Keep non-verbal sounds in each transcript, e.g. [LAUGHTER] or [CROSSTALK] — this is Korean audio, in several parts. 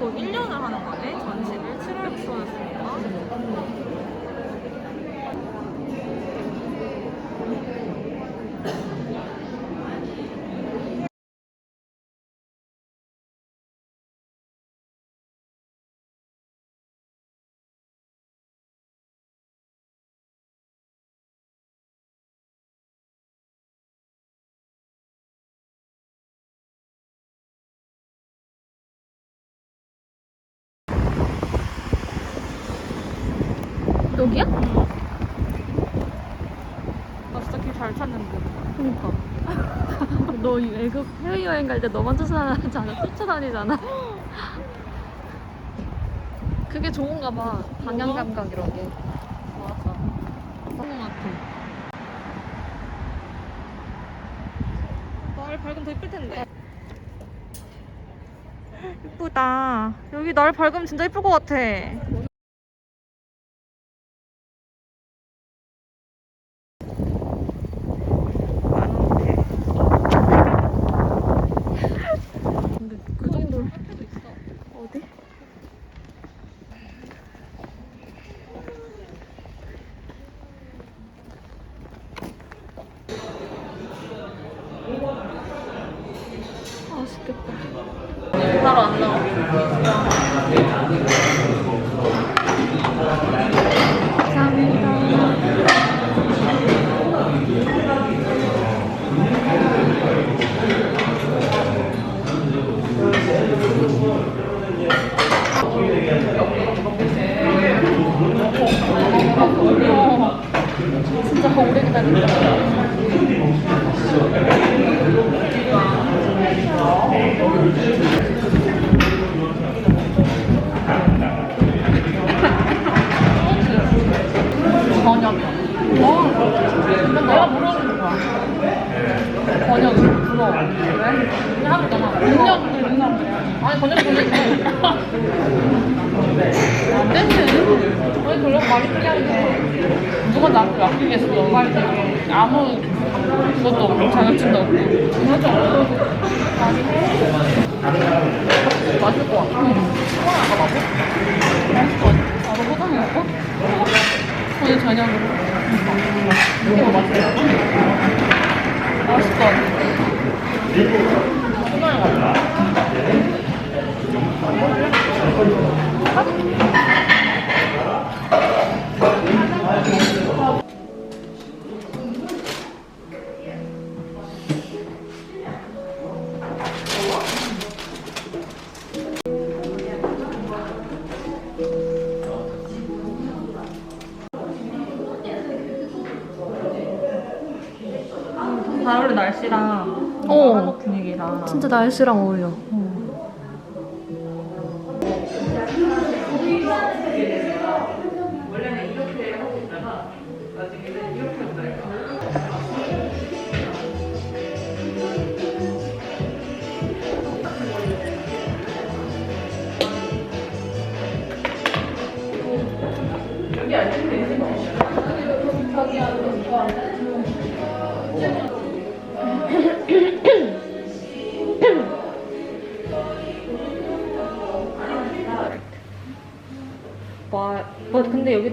그리고 1년을 하는 거네. 전시를 7월부터였습니다. 여기야? 나 진짜 길 잘 찾는데. 그니까. [LAUGHS] 너 외국 해외여행 갈 때 너만 쫓아다니잖아. 쫓아다니잖아. [LAUGHS] 그게 좋은가 봐. 방향 감각 이런 게. 맞아. 그런 것 같아. 날 밝으면 더 예쁠 텐데. 예쁘다. 여기 날 밝으면 진짜 예쁠 것 같아. 만원대. 근데 그 정도 카페도 있어. 어디? 맛있겠다. 바로 안 나와. 감사합니다. 진짜 오래 기다렸다. 번역이야. 내가 모르는 거야. 번역 부러워. 왜? 그냥 하면 되잖아. 번역 되는 사람들이야. 아니 번역 되는 안 그런 말이 필요한데 누가 나한테 맡기겠어. 말 되게 아무 그것도 없고 자격증도 없고. 그러죠. 맞을 것 같아. 수강 나가봐고? 맛있을 것 같아. 나도 호당이 먹고? 오늘 저녁으로. 뭐 맛있어? 맛있을 것 같아. 수강을 갈 진짜 날씨랑 어울려. But,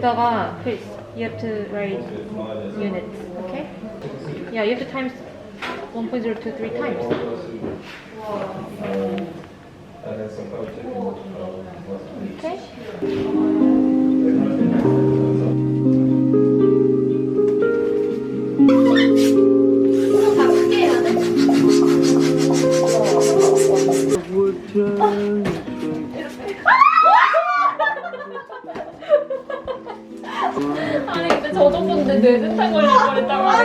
여기다가 Chris, you have to write units, okay? Yeah, you have to times 1.023 times. Okay?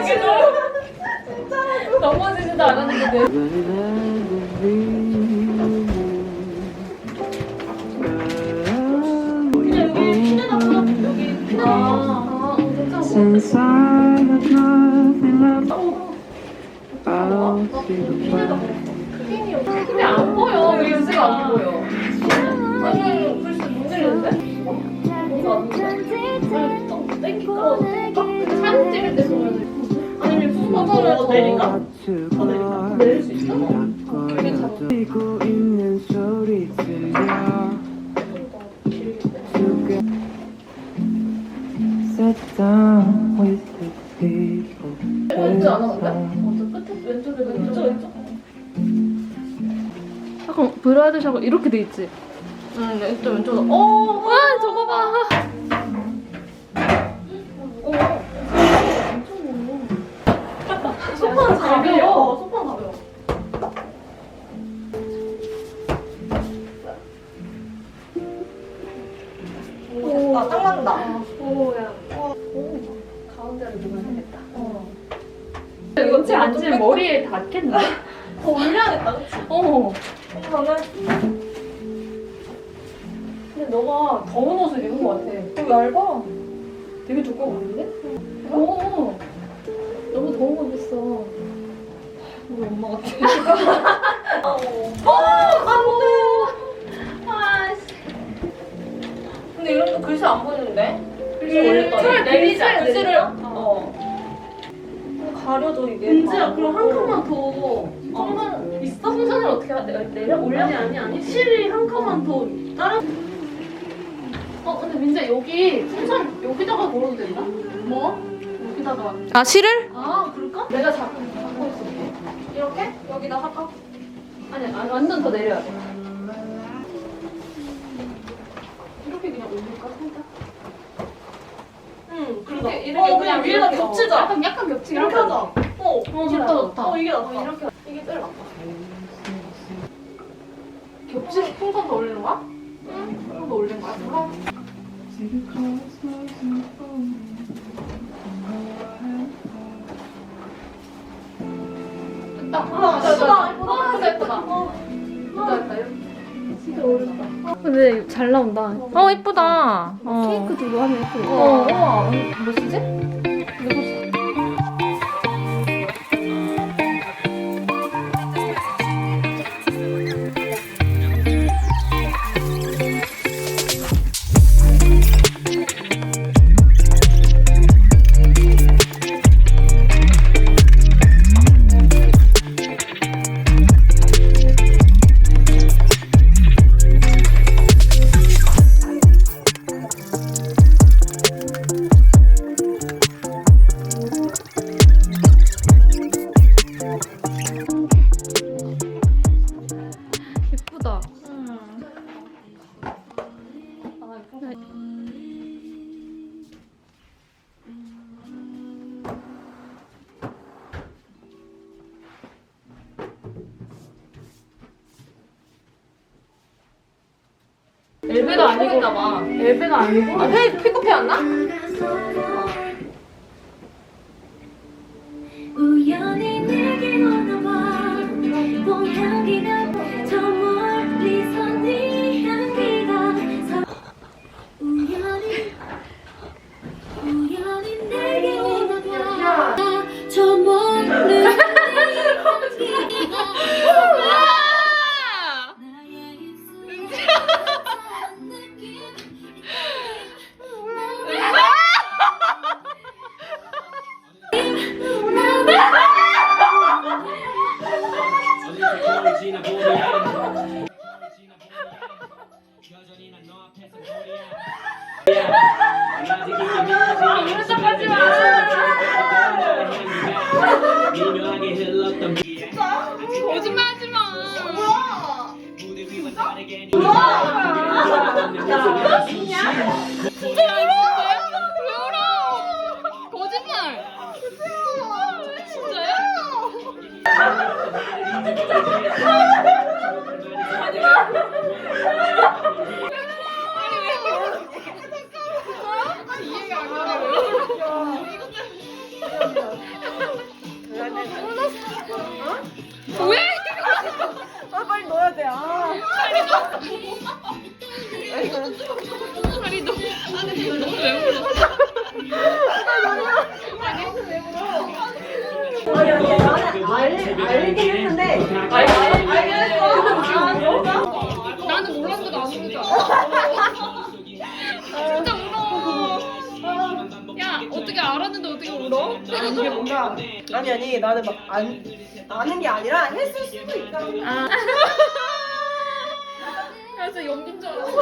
진짜로 넘어지지도 않았는데. 그냥 여기 피내다 보다 여기 피내다 아, Since I have nothing left, I'll see the light. 근데 안 보여. 여기 요새가 안 보여. 아니, 벌써 못 내리는데? 뭔가 안 보여. 땡기고. 딱 사진 찍을 때 보면은. 니면 수건을 내릴까? 더 내릴 수 있어? 뛰고 있는 소리 들려 숙여 Sit down with the people 왼쪽 안 하는데? 먼저 끝에 왼쪽에 왼쪽 왼쪽. 약간 브라이드 샤워 이렇게 돼 있지? 응, 왼쪽 왼쪽. 어, 와 저거 봐. 오, 딱 맞는다. 오야. 가운데로 누가 되겠다. 이거 제 앉으면 머리에 닿겠는데? 더 [LAUGHS] 올려야겠다, 그치? 어. 저는 근데 너가 더운 옷을 입은 것 같아. 어, 얇아. 되게 두꺼워 보이는데? 오. 너무 더운 거 입었어. 우리 엄마 같아. [LAUGHS] 어, 글씨 올렸더니 틀 내리자. 글씨를 글씨를 내리자? 어. 가려져 이게. 은지야, 그럼 한 칸만 더. 정말 있어? 풍선을 어떻게 하- 내- 내려 올려? 아니 아니 아니 실이 한 칸만 더 따라. 어 근데 민재 여기 풍선 여기다가 걸어도 된다? 뭐? 여기다가 아 실을? 아 그럴까? 내가 잡고 잡고 있을게 이렇게? 여기다 할까? 아니 아니 완전 더 내려야 돼 이렇게 그냥 올릴까 살짝? 이렇게 어, 그냥 위에다 이렇게, 어, 겹치자. 약간 약간 겹치게 이렇게 하자. 어, 어 좋다 좋다 어, 이게 낫다. 이렇게 이게 제일 낫다 겹치 풍선 더 올리는 거야? 응 풍선 더 올리는 거야? 그럼 됐다. 아, 예쁘다. 예쁘다. 예쁘다. 예쁘다. 예쁘다. 근데 잘 나온다. 어 이쁘다. 어. 케이크 두고 하면 예쁘다. 어. 우와. 뭐 쓰지? 픽업해 왔나? 왜? 아, 빨리 넣어야 돼. 아. 빨리 넣어. 아, 근데 너는 왜 울어? 알긴 했는데 알긴 했어. 나는 몰랐는데 안 오는 줄 알았어. 진짜 울어. 야, 어떻게 알았는데 어떻게 울어? 아니 이게 뭔가 아니 아니 나는 막 안 아는 게 아니라 했을 수도 있다. 아. 그래서 연기인 줄 알았어.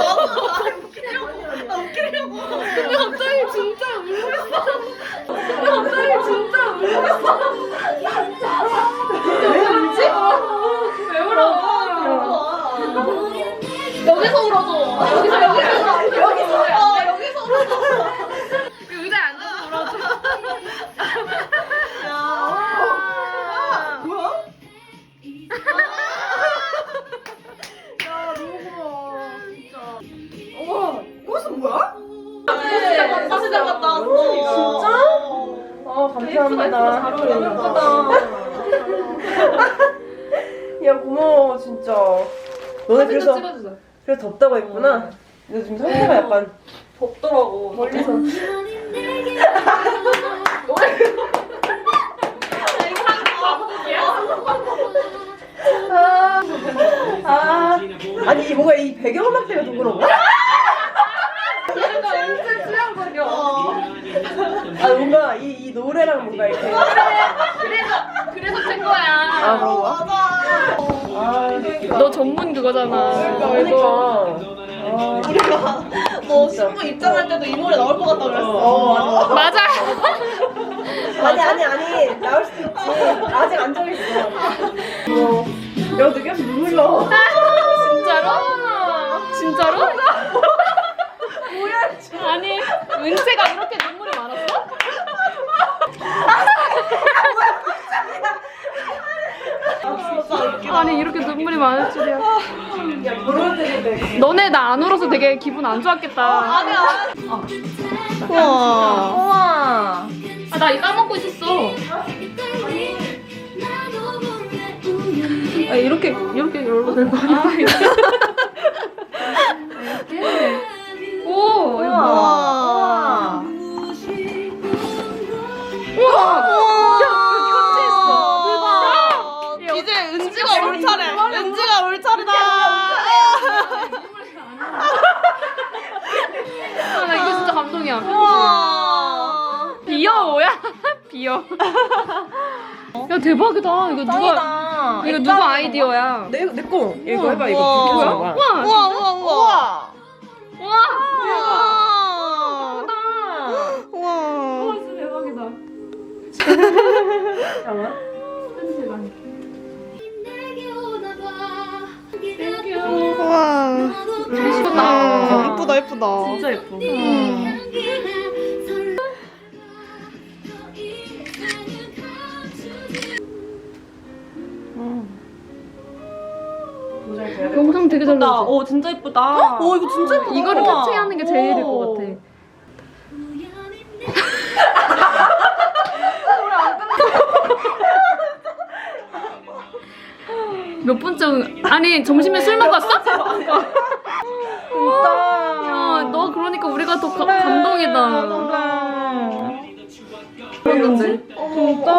나 웃기려고. 근데 갑자기 진짜 울고 있어. 왜 야 고마워 진짜. 너네 그래서 찍어주자. 그래서 덥다고 했구나. 근데 지금 상태가 약간 덥더라고. 멀리서. 아 아니 이 뭔가 이 배경음악 때문에 더 그런 거야? 아 뭔가 이, 이 노래랑 뭔가 이렇게 그래서 챈 거야. 아 그런 거야? 아너 전문 그거잖아. 그러니까 아, 너 신부 입장할 때도 이 노래 나올 것 같다 그랬어. 어 맞아 맞아. [LAUGHS] 아니 아니 아니 나올 수도 있지 아직 안 정했어 어. 야 되게 눈물 나 진짜로? 진짜로? 뭐야? 아니 은채가 이렇게 눈물이 많았어? 아니 이렇게 눈물이 많을 줄이야. 너네 나 안 울어서 되게 기분 안 좋았겠다. 아니야. 우와 우와 아, 나 이거 까먹고 있었어. 아, 이렇게 이렇게 열어도 될거 아니야? 이렇게. 오, 이거 뭐야? 우와 우와! 야, 현지 있어. 대박. 이제 은지가 올 차례. 은지가 올 차례다. 아, 나 이거 진짜 감동이야. 와. 비어오야? 비어. 야 대박이다. 이거 누가 이거 누구 아이디어야? 내 내 거 이거 해봐 이거 우와. 비켜서 봐. 우와. 우와 우와 우와. 우와. 우와. 우와. 진짜 대박이다. 잠깐만 우와. 예쁘다. 예쁘다 예쁘다. 진짜 예뻐 모 영상 되게 잘 나왔어. 오 진짜 예쁘다. 오 이거 진짜 예쁘다. 이거를 캡처하는 게 제일일 것 같아. [LAUGHS] 몇 번째 아니 점심에 술 먹었어? 야, 너 그러니까 우리가 더 가- 감동이다. 그랬는데. 진짜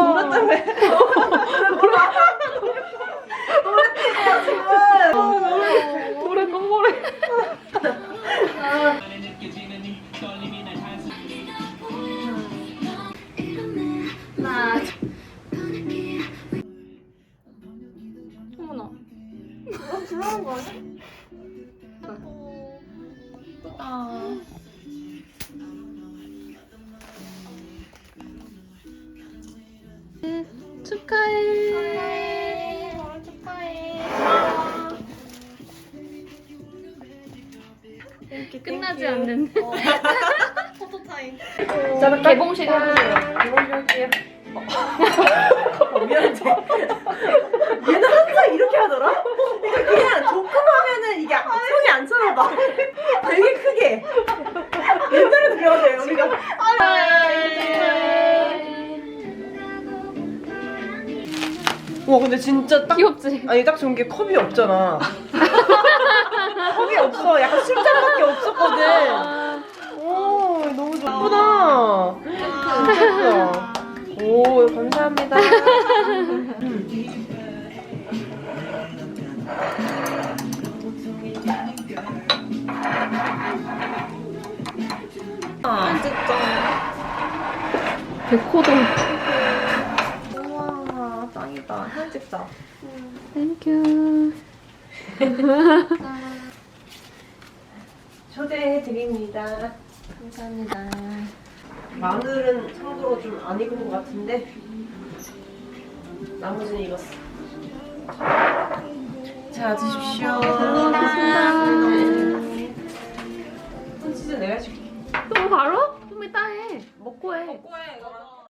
끝나지 않는 자 개봉식 해주세요. 개봉식 할게요 어, 미안해 얘는 항상 이렇게 하더라 이거 그냥 조금 하면은 이게 손이 안 쳐나봐 되게 크게 옛날에 들어가세요 우리가 와 근데 진짜 딱 귀엽지? 아니 딱 좋은 게 컵이 없잖아. 컵이 없어. 약간 술잔 생각이 없었거든. 오, 너무 좋구나. 오, 감사합니다. 백호동. 우와, 짱이다. 사진 찍자. 땡큐. [LAUGHS] 초대해 드립니다. 감사합니다. 마늘은 참고로 좀 안 익은 것 같은데 나머지는 익었어. 자 드십시오. 감사합니다. 손 치즈 내가 해줄게. 또 바로? 좀 이따 해. 먹고 해. 꼬해 이거.